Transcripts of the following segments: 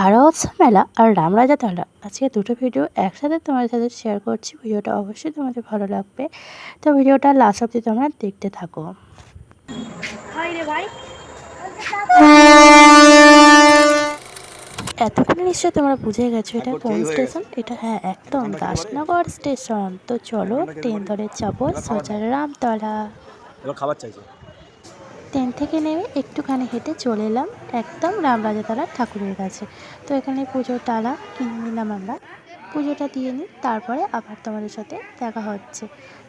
ভারত মেলা আর রামরাজা তলা আজকে দুটো ভিডিও একসাথে তোমাদের সাথে শেয়ার করছি। ভিডিওটা অবশ্যই তোমাদের ভালো লাগবে। তো ভিডিওটা লাস্ট অব্দি তোমরা দেখতে থাকো। এতক্ষণে নিশ্চয়ই তোমরা বুঝে গেছো এটা কোন স্টেশন এটা হ্যাঁ একদম দাসনগর স্টেশন তো চলো ট্রেন ধরে যাব সোজা রামতলা এবার খাবার চাইছে। ট্রেন থেকে নেমে একটুখানি হেঁটে চলে এলাম একদম রামরাজাতলা ঠাকুরের কাছে। তো এখানে পুজোর ডালা কিনে নিলাম আমরা। পুজোটা দিয়ে নিই তারপরে আবার তোমাদের সাথে দেখা হচ্ছে।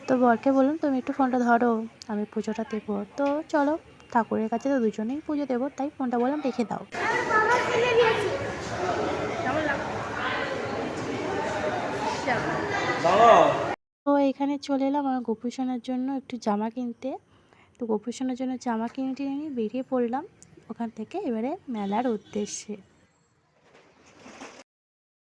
তো বরকে বললাম তুমি একটু ফোনটা ধরো আমি পুজোটা দেবো তো চলো ঠাকুরের কাছে তো দুজনেই পুজো দেবো তাই ফোনটা বললাম রেখে দাও। তো এখানে চলে এলাম আমার গোপুসোনার জন্য একটু জামা কিনতে। তো গোপুসোনার জন্য জামা কিনে টিনে নিয়ে বেরিয়ে পড়লাম ওখান থেকে এবারে মেলার উদ্দেশ্যে।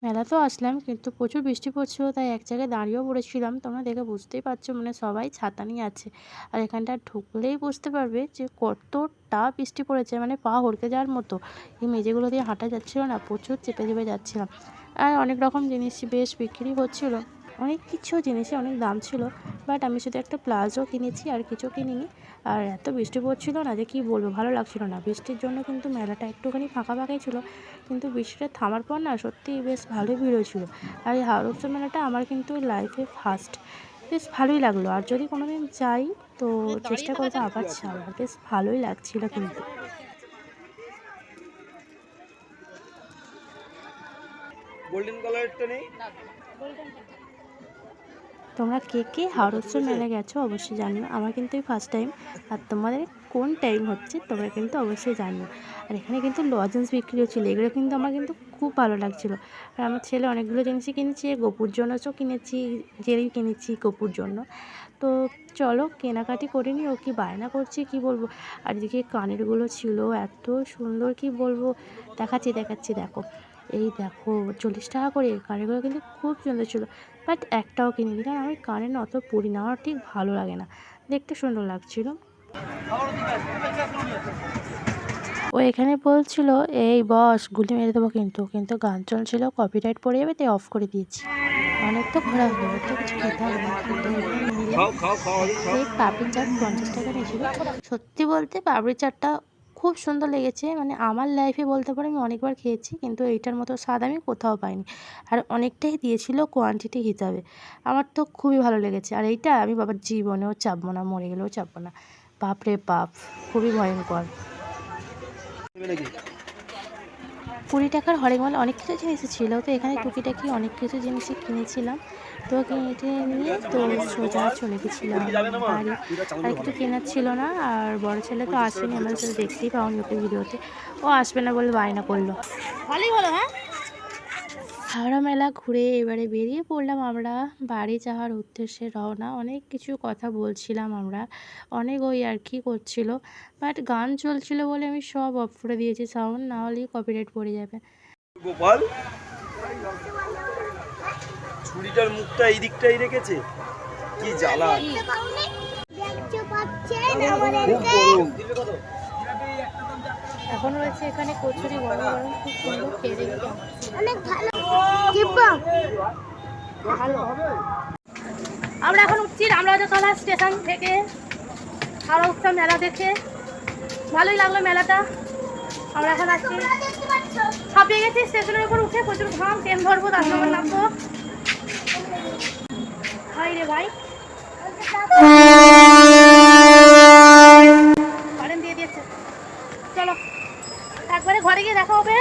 মেলা তো আসলাম কিন্তু প্রচুর বৃষ্টি পড়ছিল, তাই এক জায়গায় দাঁড়িয়েও পড়েছিলাম। তোমরা দেখে বুঝতেই পারছ মানে সবাই ছাতা নিয়ে আছে। আর এখানটা ঢুকলেই বুঝতে পারবে যে কতটা বৃষ্টি পড়েছে মানে পা হড়কে যাওয়ার মতো। এই মেঝেগুলো দিয়ে হাঁটা যাচ্ছিল না, প্রচুর চেপে চেপে যাচ্ছিলাম। আর অনেক রকম জিনিস বেশ বিক্রি হচ্ছিল। অনেক কিছু জিনিসে অনেক দাম ছিল বাট আমি শুধু একটা প্লাজো কিনেছি আর কিছু কিনিনি। আর এত বৃষ্টি পড়ছিল না যে কী বলব ভালো লাগছিল না। বৃষ্টির জন্য কিন্তু মেলাটা একটুখানি ফাঁকা ফাঁকাই ছিল কিন্তু বৃষ্টিটা থামার পর না সত্যিই বেশ ভালোই ভিড় হয়েছিল। আর এই হাওড় মেলাটা আমার কিন্তু লাইফে ফার্স্ট বেশ ভালোই লাগল। আর যদি কোনো দিন যাই তো চেষ্টা করব আবার যাওয়ার। বেশ ভালোই লাগছিল কিন্তু। গোল্ডেন কালারটা নেই? তোমরা কে কে হাওড় উৎসব মেলা গেছো অবশ্যই জানিও। আমার কিন্তু এই ফার্স্ট টাইম আর তোমাদের কোন টাইম হচ্ছে তোমরা কিন্তু অবশ্যই জানিও আর এখানে কিন্তু লজেন্স বিক্রি হচ্ছিল এগুলো কিন্তু আমার কিন্তু খুব ভালো লাগছিল। আর আমার ছেলে অনেকগুলো জিনিসই কিনেছে, গোপুর জন্য তো কিনেছি, জেলি কিনেছি গোপুর জন্য। তো চলো কেনাকাটি করে নিই, ও কি বায়না করছে, কি বলব? আর এদিকে কানেরগুলো ছিল, এত সুন্দর কি বলব? দেখাচ্ছি দেখাচ্ছি, দেখো। এই দেখো, চল্লিশ টাকা করে কানেরগুলো কিন্তু খুব সুন্দর ছিল। বাট একটাও কিনিনি, কারণ আমি কানে না অত পরি না আমার ঠিক ভালো লাগে না। দেখতে সুন্দর লাগছিল। ও এখানে বলছিল এই বস গুলি মেরে দেবো কিন্তু। কিন্তু গান চলছিল কপিরাইট পড়ে যাবে তাই অফ করে দিয়েছি। অনেক তো ঘোরা হলো তো কিছু খেতে হবে না। এই পাপড়ি চাট পঞ্চাশ টাকা নিয়েছিল সত্যি বলতে পাপড়ি চাটটা খুব সুন্দর লেগেছে। মানে আমার লাইফে বলতে পারো আমি অনেকবার খেয়েছি কিন্তু এইটার মতো স্বাদ আমি কোথাও পাইনি। আর অনেকটাই দিয়েছিল কোয়ান্টিটি হিসাবে। আমার তো খুবই ভালো লেগেছে। আর এইটা আমি বাবার জীবনেও চাপবো না মরে গেলেও চাপবো না। বাপরে বাপ, খুবই ভয়ঙ্কর। কুড়ি টাকার হরেক মাল, অনেক কিছু জিনিস ছিল, তো এখানে টুকিটাকি অনেক কিছু জিনিসই কিনেছিলাম। তো কিনে নিয়ে তো সোজা চলে গেছিলাম বাড়ি। আর কিছু কেনার ছিল না, আর বড় ছেলে তো আসেনি, আমার সাথে দেখতেই পাওনি ওকে ভিডিওতে। ও আসবে না বলে বায়না করল। ভালোই হলো হ্যাঁ? হাওড়া মেলা ঘুরে এবারে বেরিয়ে পড়লাম আমরা। বাড়ি যাওয়ার উদ্দেশ্যে রওনা। অনেক কিছু কথা বলছিলাম আমরা। অনেক ওই আর কি করছিল। বাট গান চলছিল বলে আমি সব অফ করে দিয়েছি। সাউন্ড না হলেই কপিরাইট পড়ে যাবে। গোপাল ছুরিটার মুখটা এই দিকটাই রেখেছে? কি জ্বালা? এখন রয়েছে এখানে কচুরি গরম গরম খুব সুন্দর খেয়ে অনেক ভালো। ভালো আমরা এখন উঠছি রামরাজাতলা স্টেশন থেকে। হাওড়া উৎসব মেলা দেখে। ভালোই লাগল মেলাটা। আমরা এখন আছি। পাচ্ছ? হাঁপিয়ে গেছি স্টেশনের উপর উঠে প্রচুর ঘাম ট্রেন ধরবো তার সঙ্গে নামবো। হাই রে ভাই কারেন্ট দিয়ে দিয়েছে চলো। একবারে ঘরে গিয়ে দেখা হবে।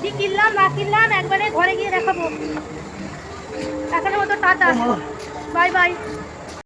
কি কিনলাম না কিনলাম একবারে ঘরে গিয়ে দেখাবো। এখনও মতো টাটা। Bye bye.